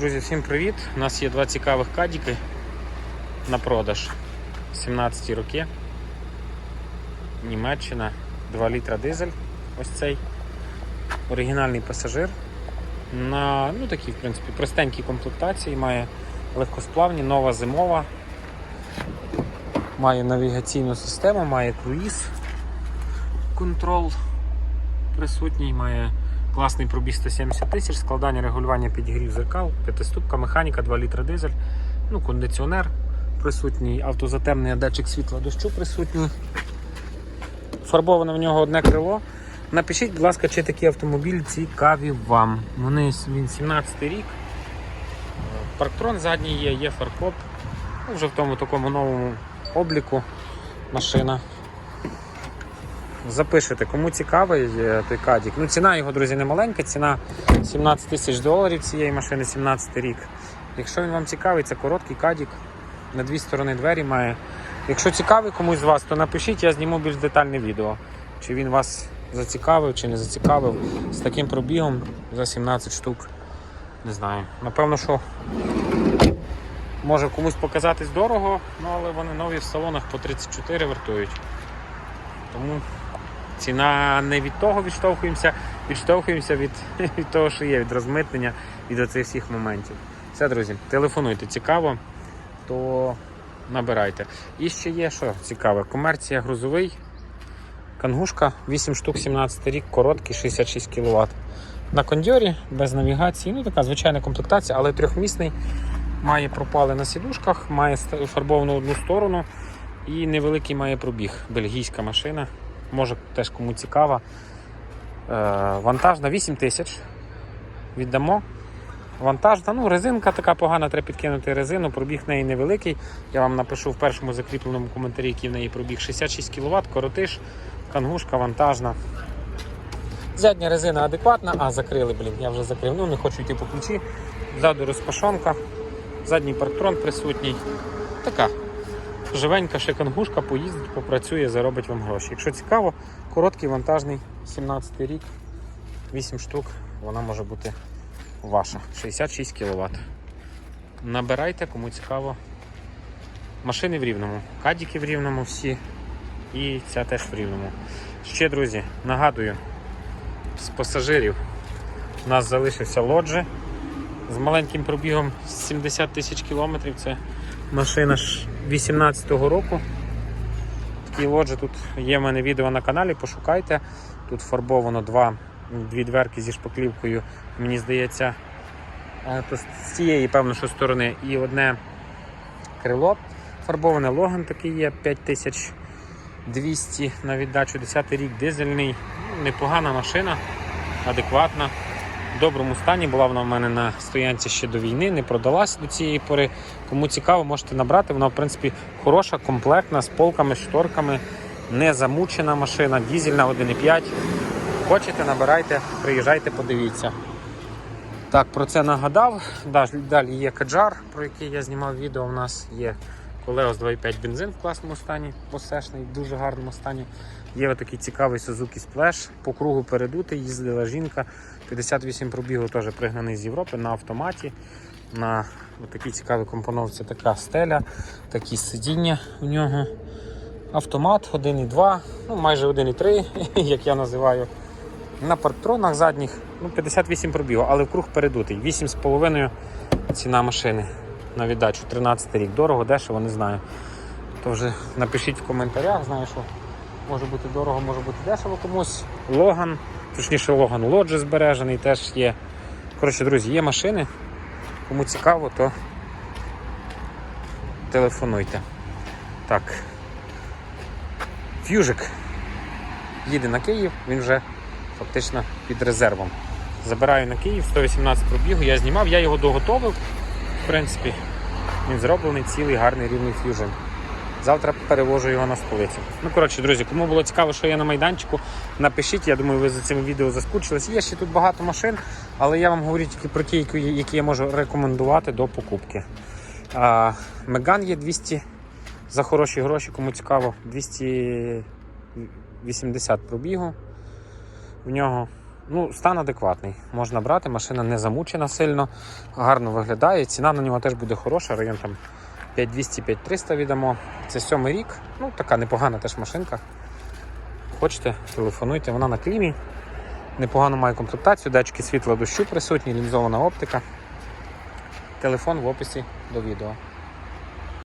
Друзі, всім привіт! У нас є два цікавих кадіки на продаж. 17 роки. Німеччина, 2 літра дизель. Ось цей. Оригінальний пасажир. На ну, такій, в принципі, простенькій комплектації. Має легкосплавні, нова зимова. Має навігаційну систему, має круїз контрол присутній, має класний пробіг 170 тисяч, складання регулювання підігрів зеркал, п'ятиступка, механіка, 2 літра дизель, ну, кондиціонер присутній, автозатемний датчик світла дощу присутній. Фарбоване в нього одне крило. Напишіть, будь ласка, чи такі автомобілі цікаві вам. Вони він 17 рік. Парктрон задній є, є фаркоп. Ну, Вже в тому такому новому обліку машина. Запишете, кому цікавий е, той кадік. Ну, ціна його, друзі, не маленька, ціна 17 тисяч доларів цієї машини, 17 рік. Якщо він вам цікавий, це короткий кадік. На дві сторони двері має. Якщо цікавий комусь з вас, то напишіть, я зніму більш детальне відео. Чи він вас зацікавив, чи не зацікавив. З таким пробігом за 17 штук. Не знаю. Напевно, що може комусь показатись дорого, ну, але вони нові в салонах по 34 вартують. Тому ціна не від того відштовхуємося, відштовхуємося від, від того, що є, від розмитнення, від оцих всіх моментів. Все, друзі, телефонуйте, цікаво, то набирайте. І ще є, що цікаве, комерція грузовий, кангушка, 8 штук, 17 рік, короткий, 66 кВт. На кондьорі, без навігації, ну така звичайна комплектація, але трьохмісний. Має пропали на сідушках, має фарбовану одну сторону і невеликий має пробіг. Бельгійська машина. Може теж кому цікава. Е, вантажна 8 тисяч. Віддамо. Вантажна, ну резинка така погана, треба підкинути резину, пробіг в неї невеликий. Я вам напишу в першому закріпленому коментарі, який в неї пробіг 66 кВт, коротиш, кангушка вантажна. Задня резина адекватна, а закрили, блін, я вже закрив, ну не хочу йти по ключі. Ззаду розпашонка, задній парктрон присутній. Така живенька ще кангушка, поїздить, попрацює, заробить вам гроші. Якщо цікаво, короткий вантажний 17 рік, 8 штук, вона може бути ваша. 66 кВт. Набирайте, кому цікаво. Машини в рівному, кадіки в рівному всі. І ця теж в рівному. Ще, друзі, нагадую, з пасажирів у нас залишився лоджі з маленьким пробігом 70 тисяч кілометрів. Це машина ж 18-го року. Такий лоджі тут є в мене відео на каналі, пошукайте. Тут фарбовано два, дві дверки зі шпаклівкою, мені здається, е, то з цієї, певно, що сторони, і одне крило. Фарбоване логан такий є 5200 на віддачу, 10 рік дизельний. Непогана машина, адекватна. Доброму стані була вона в мене на стоянці ще до війни, не продалась до цієї пори. Кому цікаво, можете набрати. Вона, в принципі, хороша, комплектна, з полками, шторками, не замучена машина, дізельна 1,5. Хочете, набирайте, приїжджайте, подивіться. Так, про це нагадав. Далі є Каджар, про який я знімав відео. У нас є Колеос 2,5 бензин в класному стані, посешний, в дуже гарному стані. Є такий цікавий Suzuki Splash, по кругу передутий, їздила жінка. 58 пробігу теж пригнаний з Європи на автоматі. На такій цікавій компоновці така стеля, такі сидіння у нього. Автомат 1,2, ну майже 1,3, як я називаю. На парктронах задніх ну, 58 пробігу, але в круг передутий. 8,5 ціна машини на віддачу. 13 рік. Дорого, дешево, не знаю. То вже напишіть в коментарях, знаю, що може бути дорого, може бути дешево комусь. Логан, точніше Логан Лоджі збережений теж є. Коротше, друзі, є машини. Кому цікаво, то телефонуйте. Так. Ф'южик їде на Київ, він вже фактично під резервом. Забираю на Київ 118 пробігу, я знімав, я його доготовив. В принципі, він зроблений цілий гарний рівний ф'южн. Завтра перевожу його на столицю. Ну, коротше, друзі, кому було цікаво, що є на майданчику, напишіть. Я думаю, ви за цим відео заскучились. Є ще тут багато машин, але я вам говорю тільки про ті, які- я можу рекомендувати до покупки. Меган є 200 за хороші гроші, кому цікаво, 280 пробігу. В нього Ну, стан адекватний. Можна брати, машина не замучена сильно, гарно виглядає. Ціна на нього теж буде хороша, район там 5200-5300 віддамо. Це сьомий рік. Ну, така непогана теж машинка. Хочете, телефонуйте, вона на клімі. Непогано має комплектацію, датчики світла дощу присутні, лінзована оптика. Телефон в описі до відео.